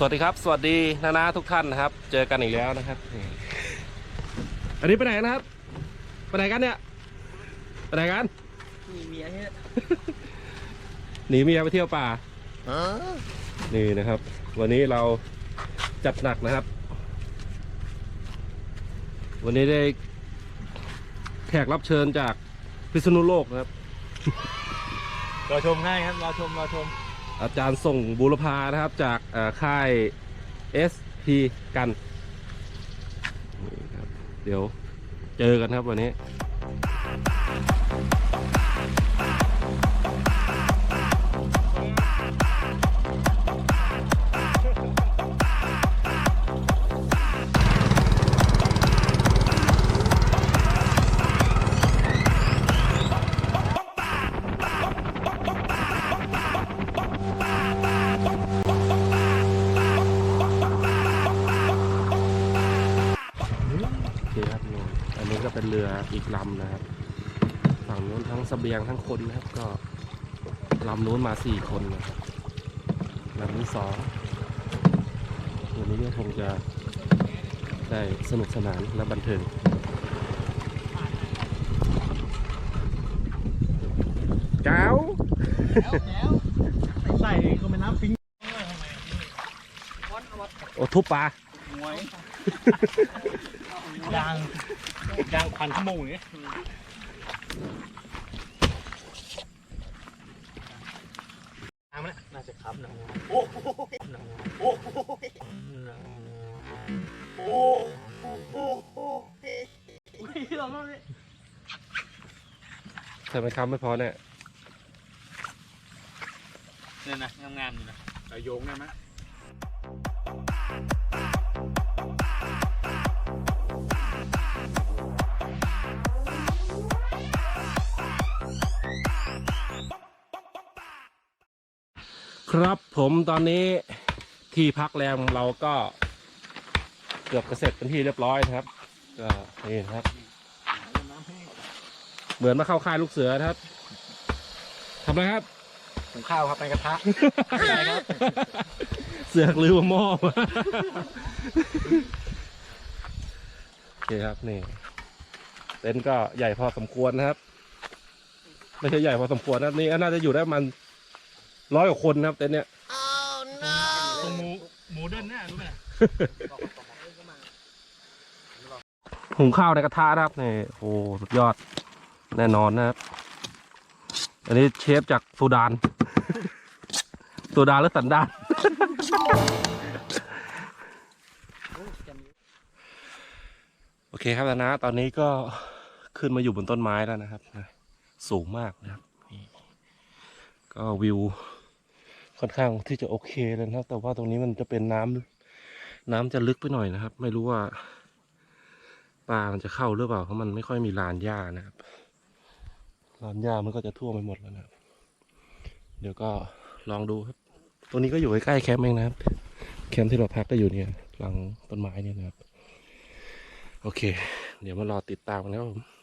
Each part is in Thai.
สวัสดีครับ สวัสดีนานาทุกท่านนะครับ เจอกันอีกแล้วนะครับนี่อันนี้ไปไหนนะครับ ไปไหนกันเนี่ย ไปไหนกัน มีเมียเนี่ยหนีเมียไปเที่ยวป่า นี่นะครับ วันนี้เราจัดหนักนะครับ วันนี้ได้แขกรับเชิญจากพิษณุโลกนะครับ รอชมให้ครับ รอชม รอชม อาจารย์ส่งบุรพานะครับจากค่าย SP กันนี่ครับเดี๋ยวเจอกันครับวันนี้ ก็เป็นเรืออีกลำนะครับ ฝั่งนู้นทั้งเสบียงทั้งคนนะครับ ก็ลำนู้นมาสี่คนนะครับลำนี้สองวันนี้ก็คงจะได้สนุกสนานและบันเทิงเจ้าแล้วใส่ก็ไม่น้ำปิ้งโอ้ทุบปลาหวยยาง ยางพันชั่วโมงเนี่ยทำมันน่าจะครับนะโอ้โหโอ้โหโอ้โหเราเราเนี่ยทำไมคำไม่พอเนี่ยเนี่ยนะงามๆอยู่นะแต่โยงได้ไหม ครับผมตอนนี้ที่พักแรมเราก็เกือบจะเสร็จเป็นที่เรียบร้อยนะครับ ก็นี่นะครับ เหมือนมาเข้าค่ายลูกเสือนะครับทำอะไรครับหุงข้าวครับในกระทะใช่ครับ เสือกลืมว่าหม้อมาโอเคครับนี่เต็นท์ก็ใหญ่พอสมควรนะครับ ไม่ใช่ใหญ่พอสมควรนะครับนี่น่าจะอยู่ได้ประมัน ร้อยกว่าคนนะครับเต็นท์เนี้ย ตรงหมูหมูเดินหน้ารู้ไหม หุงข้าวในกระทะนะครับนี่โอ้สุดยอดแน่นอนนะครับ อันนี้เชฟจากซูดาน ซูดานหรือสันดาน โอเคครับนะ ตอนนี้ก็ขึ้นมาอยู่บนต้นไม้แล้วนะครับนะสูงมากนะครับนี่ก็วิว ค่อนข้างที่จะโอเคเลยนะครับ แต่ว่าตรงนี้มันจะเป็นน้ำน้ำจะลึกไปหน่อยนะครับ ไม่รู้ว่าปลามันจะเข้าหรือเปล่าเพราะมันไม่ค่อยมีลานหญ้านะครับลานหญ้ามันก็จะท่วมไปหมดแล้วนะครับ เดี๋ยวก็ลองดูครับ ตรงนี้ก็อยู่ใกล้แคมป์เองนะครับ แคมป์ที่เราพักก็อยู่เนี่ย หลังต้นไม้เนี่ยนะครับ โอเค เดี๋ยวมารอติดตามกันนะครับผม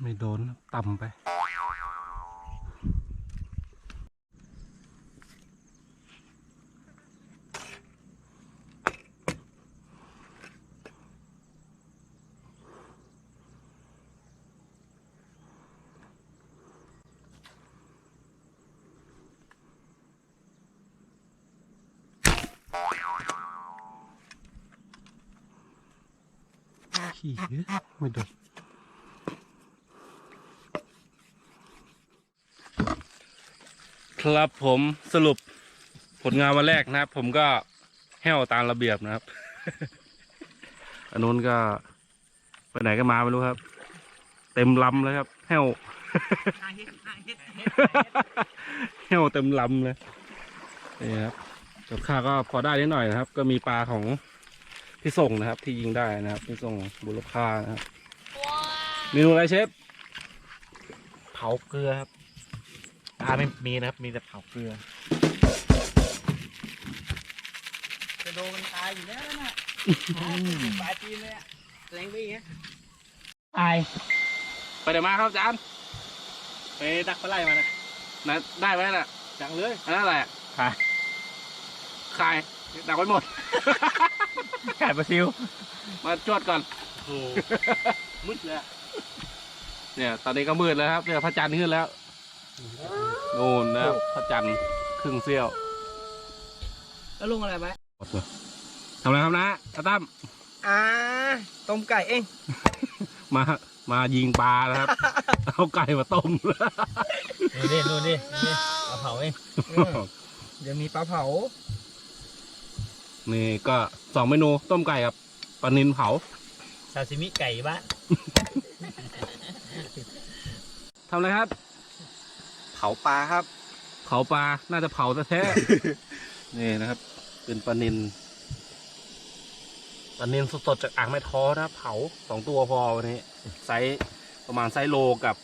ไม่โดนต่ำไป ขี้เอ้ยไม่โดน ครับผมสรุปผลงานวันแรกนะครับ ผมก็แห้วตามระเบียบนะครับ อันนู้นก็ไปไหนก็มาไม่รู้ครับ เต็มลำเลยครับ แห้ว แห้วเต็มลำเลยนี่ครับกับข้าวก็พอได้นิดหน่อยนะครับ ก็มีปลาของพี่ส่งนะครับ ที่ยิงได้นะครับพี่ส่งบุรพานะครับเมนูอะไรเชฟเผาเกลือครับ ปลาไม่มีนะครับ มีแต่เผาเกลือ จะโดนมันตายอยู่แล้วนะปลายปีนเลยอะแรงไปอย่างเงี้ยตายไปเดี๋ยวมาครับอาจารย์ไปดักปลาไหลมานะนะได้ไหมน่ะจังเลยอันนั้นอะไรอะขายขายดักไว้หมด ขายปลาซิว มาจวดก่อนโอ้มืดเลยอะเนี่ย ตอนนี้ก็มืดแล้วครับเนี่ยพระจันทร์ขึ้นแล้ว นู่นนะครับพระจันทร์ครึ่งเสี้ยวแล้วลุงอะไรไหมทำอะไรครับนะอาตั้มอ่าต้มไก่เองมามายิงปลานะครับ เอาไก่มาต้มดูดิดูดิดูดิปลาเผาเองเดี๋ยวมีปลาเผา นี่ก็สองเมนูต้มไก่กับปลานินเผาซาซิมิไก่บ้านทำอะไรครับ เผาปลาครับ เผาปลา น่าจะเผาแท้ๆ นี่นะครับ เป็นปลานินปลานินสดๆจากอ่างแม่ท้อนะครับ เผาสองตัวพอวันนี้ไซส์ประมาณไซส์โลกับ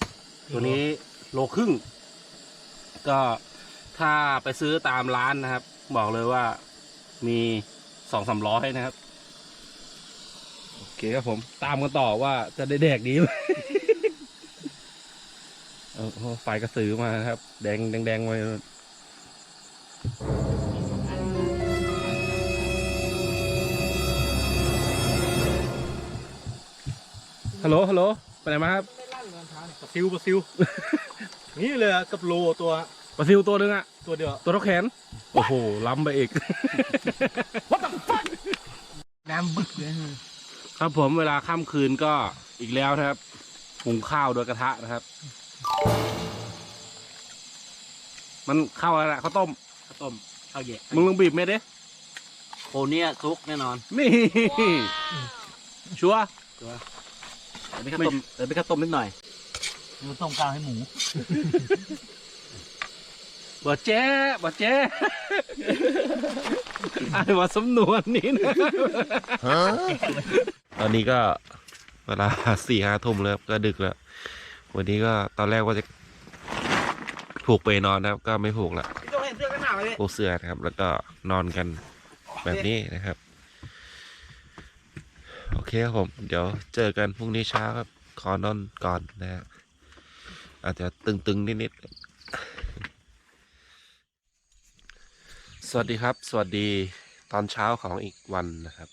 ตัวนี้โลครึ่ง ก็ถ้าไปซื้อตามร้านนะครับ บอกเลยว่ามีสองสามร้อยนะครับ โอเคครับผม ตามกันต่อว่าจะได้แดกดีไหม เออไฟกระสือมานะครับ แดงแดงแดงไว้นู่นฮัลโหลฮัลโหลไปไหนมาครับปลาซิวปลาซิว นี่เลยอะกับโลตัวปลาซิวตัวหนึงอะตัวเดียวตัวเท่าแขน โอ้โห ล้ำไปอีก น้ำบึกเลยครับผมเวลาค่ำคืนก็อีกแล้วนะครับ หุงข้าวโดยกระทะนะครับ มันเข้าวอะไรนะข้าวต้ม ข้าวต้มข้าวแยะมึงลองบีบเม็ดดิโคเนี้ยซุกแน่นอน นี่ ชัวร์เดี๋ยวไปข้าวต้มเดี๋ยวไปข้าวต้มนิดหน่อยมันต้มกลางให้หมูบ่เจ๊บ่เจ๊อ่านว่าสำนวนนี้นะตอนนี้ก็เวลาสี่ห้าทุ่มแล้วก็ดึกแล้ว วันนี้ก็ตอนแรกว่าจะผูกไปนอนนะครับ ก็ไม่ผูกละพี่ต้องเห็นเสื้อกันหนาวไหมพี่ปูเสือนะครับ แล้วก็นอนกันแบบนี้นะครับ โอเคครับผม เดี๋ยวเจอกันพรุ่งนี้เช้าครับ ขอนอนก่อนนะฮะอาจจะตึงๆนิดๆ สวัสดีครับ สวัสดีตอนเช้าของอีกวันนะครับ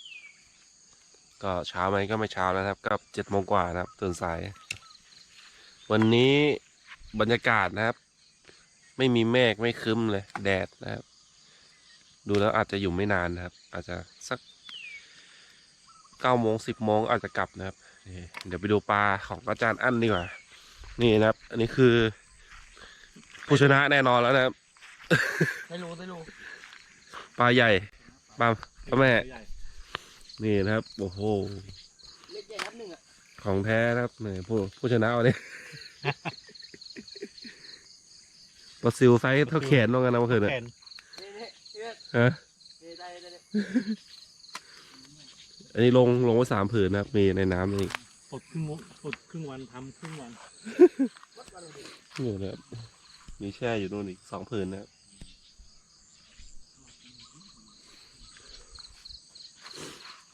ก็เช้าไหมก็ไม่เช้าแล้วนะครับ ก็เจ็ดโมงกว่านะครับตื่นสาย วันนี้บรรยากาศนะครับ ไม่มีเมฆไม่ครึ้มเลย แดดนะครับ ดูแล้วอาจจะอยู่ไม่นานนะครับ อาจจะสักเก้าโมงสิบโมงอาจจะกลับนะครับนี่เดี๋ยวไปดูปลาของอาจารย์อั้นดีกว่า นี่นะครับ อันนี้คือ ผู้ชนะแน่นอนแล้วนะครับไม่รู้ไม่รู้ปลาใหญ่ปลาปลาแม่ นี่นะครับ โอ้โหเล็กใหญ่นับหนึ่งอะของแท้นะครับนี่ผู้ผู้ชนะวันนี้ ปลาซิวไซส์เท่าแขนลงกันนะเมื่อคืนแขน่ะนนี่นี่เลือดฮะนี่ได้ได้ได้อันนี้ลงลงไว้สามผืนนะครับ มีในน้ำนี่ปลดครึ่งวันปลดครึ่งวันทำครึ่งวันอยู่นะครับมีแช่อยู่นู่นอีกสองผืนนะครับ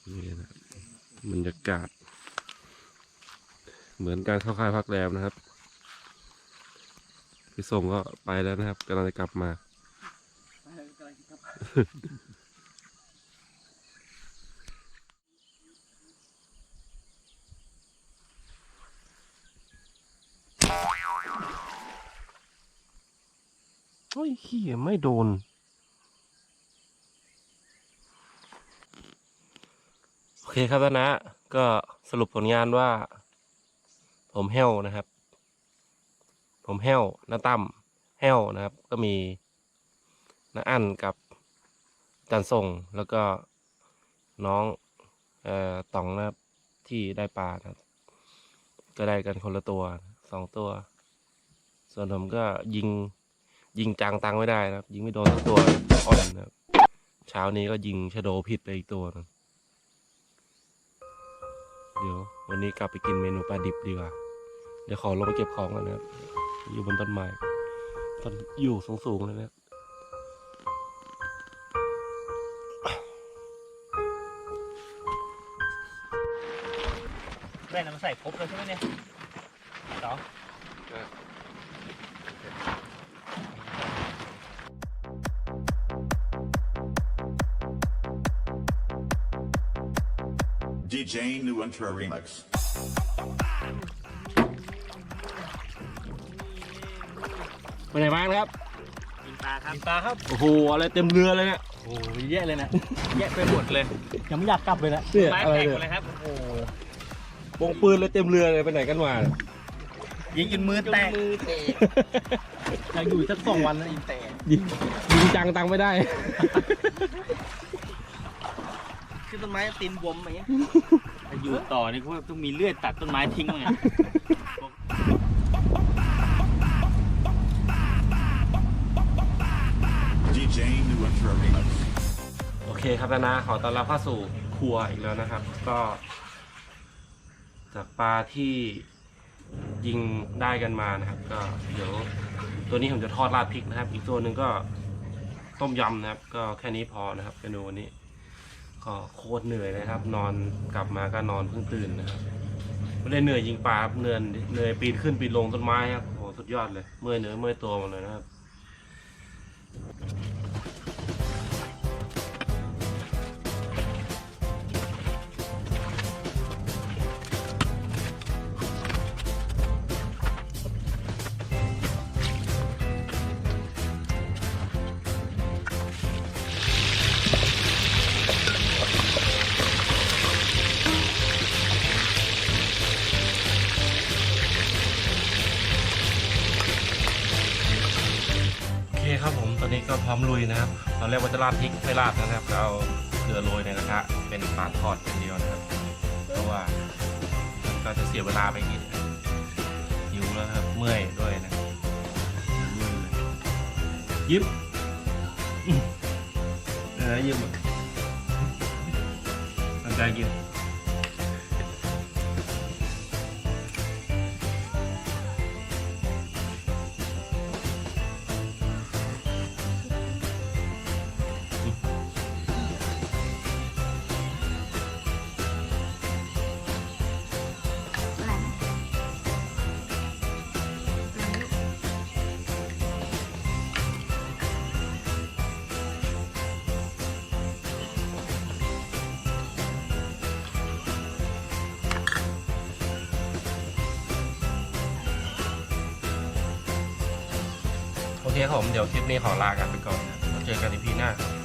นี่นะครับบรรยากาศ เหมือนการเข้าค่ายพักแรมนะครับ พี่ส่งก็ไปแล้วนะครับกำลังจะกลับมา โอ้ยเขี่ยไม่โดน โอเคครับนะ ก็สรุปผลงานว่า ผมแห้วนะครับ ผมแห้วน้าตั้มแห้วนะครับ ก็มีน้าอั้นกับจันส่งแล้วก็น้องเอ่อต๋องนะครับที่ได้ปลานะครับ ก็ได้กันคนละตัวสองตัว ส่วนผมก็ยิงยิงจังตังไม่ได้นะครับ ยิงไม่โดนสักตัวอ่อนนะครับเช้านี้ก็ยิงชะโดผิดไปอีกตัวนึงเดี๋ยว วันนี้กลับไปกินเมนูปลาดิบดีกว่า เดี๋ยวขอลงไปเก็บของกันนะครับ อยู่บนต้นไม้ต้นอยู่สูงๆเลยนะครับแม่นำมาใส่ครบเลยใช่ไหมเนี่ยสอง DJ New Enter Remix. ไปไหนบ้างครับกินปลาครับกินปลาครับ โอ้โห อะไรเต็มเรือเลยเนี่ย โอ้ยแย่เลยนะ แย่ไปหมดเลย ยังไม่อยากกลับเลยนะเนี่ยไม้อะไรแตกเนี่หมดเลยยครับ โอ้โหวงปืนเลยเต็มเรือเลยไปไหนกันมาเนี่ยยิงจนมือแตก อยากอยู่สักสองวันนะยิงแตกยิงยิงจังตังไม่ได้ คือต้นไม้ตีนบวมอย่างเงี้ย อยู่ต่อนี่ก็ต้องมีเลือดตัดต้นไม้ทิ้งมั้ง DJ เคครับนะขอต้อนรับเข้าสู่ครัวอีกแล้วนะครับ ก็ จากปลาที่ยิงได้กันมานะครับ ก็เดี๋ยวตัวนี้ผมจะทอดราดพริกนะครับ อีกตัวหนึ่งก็ต้มยำนะครับ ก็แค่นี้พอนะครับเมนูวันนี้ ก็โคตรเหนื่อยนะครับ นอนกลับมาก็นอนเพิ่งตื่นนะครับไม่ได้เหนื่อยยิงปลาครับเหนื่อยเหนื่อยปีนขึ้นปีนลงต้นไม้ครับโอ้โหสุดยอดเลยเมื่อยเนื้อเมื่อยตัวหมดเลยนะครับ ร้อมลุยนะครับตอนแรกว่าจะราดพริกไม่ราดนะครับก็เอาเกลือโรยในกระทะเป็นปลาทอดอย่างเดียวนะครับ เพราะว่ามันก็จะเสียเวลาไปนิดนะครับหิวแล้วครับเมื่อยด้วยนะลุยเลยยิ้มอื้อเออยิ้มอะตั้งใจกิน ครับผม เดี๋ยวคลิปนี้ขอลากันไปก่อนนะแล้วเจอกันในพีหน้าครับ